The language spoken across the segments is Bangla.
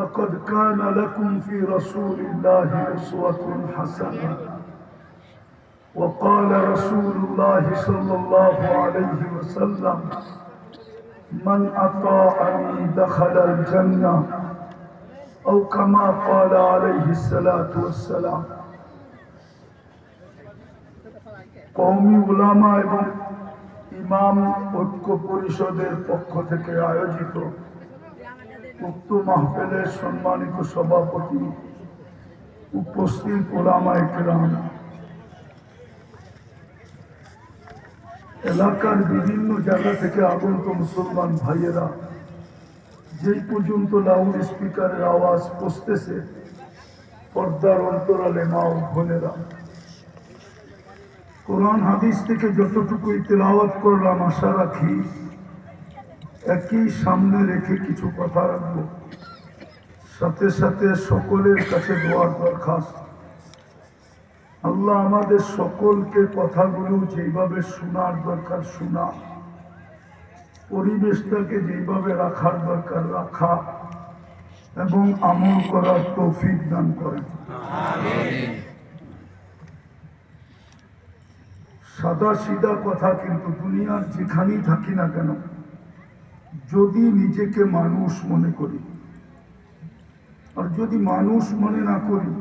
لقد كان لكم في رسول الله أسوة حسنة وقال رسول الله صلى الله عليه وسلم من أطاعني دخل الجنة أو كما قال عليه الصلاة والسلام কৌমি উলামা এবং ইমাম ঐক্য পরিষদের পক্ষ থেকে আয়োজিত উক্ত মাহফিলের সম্মানিত সভাপতি উপস্থিত ওলামা একরাম। এলাকার বিভিন্ন জায়গা থেকে আগত মুসলমান ভাইয়েরা যেই পর্যন্ত লাউড স্পিকারের আওয়াজ পৌঁছতেছে, পর্দার অন্তরালে মা ও বোনেরা। কোরআন হাদিস থেকে যতটুকু তেলাওয়াত করলাম, আশা রাখি একই সামনে রেখে কিছু কথা রাখব। সাথে সাথে সকলের কাছে দোয়ার দরখাস্ত। আল্লাহ আমাদের সকলকে কথাগুলো যেভাবে শোনার দরকার, শোনা। পরিবেশটাকে যেভাবে রাখার দরকার, রাখা। এবং আমল করার তৌফিক দান করেন। সাদা সিধা কথা কিন্তু দুনিয়ার যেখানেই থাকি না কেন যদি নিজেকে মানুষ মনে করি, আর যদি মানুষ মনে না করি,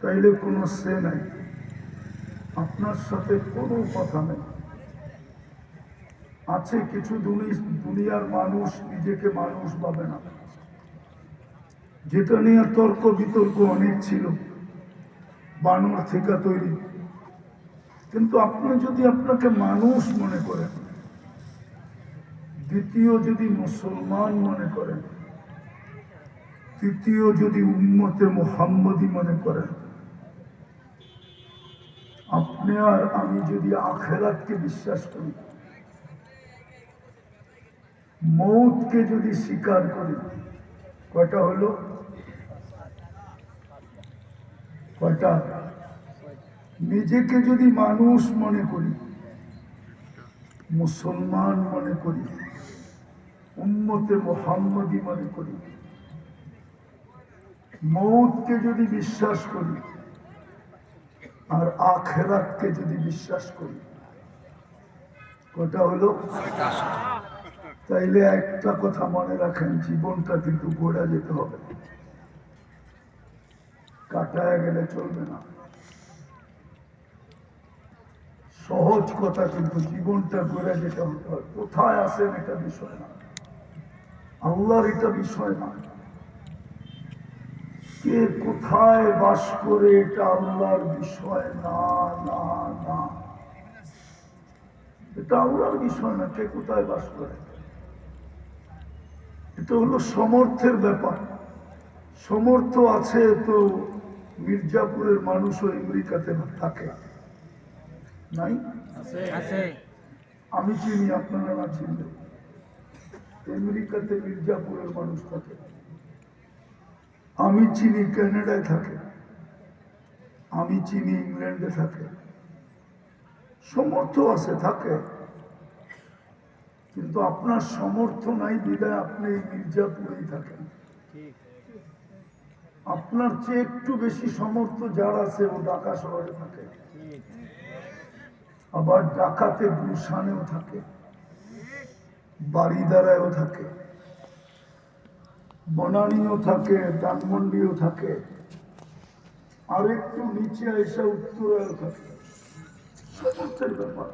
তাইলে কোনো সে নাই। আপনার সাথে কোনো কথা নেই। আছে কিছু দুনিয়ার মানুষ নিজেকে মানুষ ভাবে না। যেটা নিয়ে তর্ক বিতর্ক অনেক ছিল, বানর থেকে তৈরি। কিন্তু আপনি যদি আপনাকে মানুষ মনে করেন দ্বিতীয় যদি মুসলমান মনে করেন তৃতীয় যদি উম্মতে মোহাম্মদী মনে করেন আপনি আর আমি যদি আখেরাতকে বিশ্বাস করি, মৌতকে যদি স্বীকার করি, কয়টা হলো? কয়টা? নিজেকে যদি মানুষ মনে করি মুসলমান মনে করি, উম্মতে মোহাম্মদী মনে করি। মৌতকে যদি বিশ্বাস করি, আর আখেরাতকে যদি বিশ্বাস করি কটা হলো, তাইলে একটা কথা মনে রাখেন, জীবনটা কিন্তু গোড়া যেতে হবে। কাটায় গেলে চলবে না। সহজ কথা, কিন্তু জীবনটা গড়ে যেতে হতে হয় কোথায় আসেন এটা বিষয় না। আল্লাহর এটা বিষয় না। কে কোথায় বাস করে এটা আল্লাহর বিষয় না না না। এটা আল্লাহর বিষয় না, কে কোথায় বাস করে। এটা হলো সমর্থের ব্যাপার। সমর্থ আছে তো মির্জাপুরের মানুষও আমেরিকাতে থাকে। নাই? আমি চিনি আপনারা না চিনলে আমেরিকাতে মির্জাপুরের মানুষ থাকে। আমি চিনি কানাডায় থাকে আমি চিনি ইংল্যান্ডে থাকে। সমর্থ আছে থাকে। কিন্তু আপনার সমর্থ নাই বিদায় আপনি এই মির্জাপুরেই থাকেন। আপনার চেয়ে একটু বেশি সমর্থ যার আছে ও ঢাকা শহরে থাকে। আবার ডাকাতে গুলশানেও থাকে বাড়িদারায়ও থাকে, বনানিও থাকে ডানমন্ডিও থাকে আর একটু নিচে এসে উত্তরায়ও থাকে। ব্যাপার।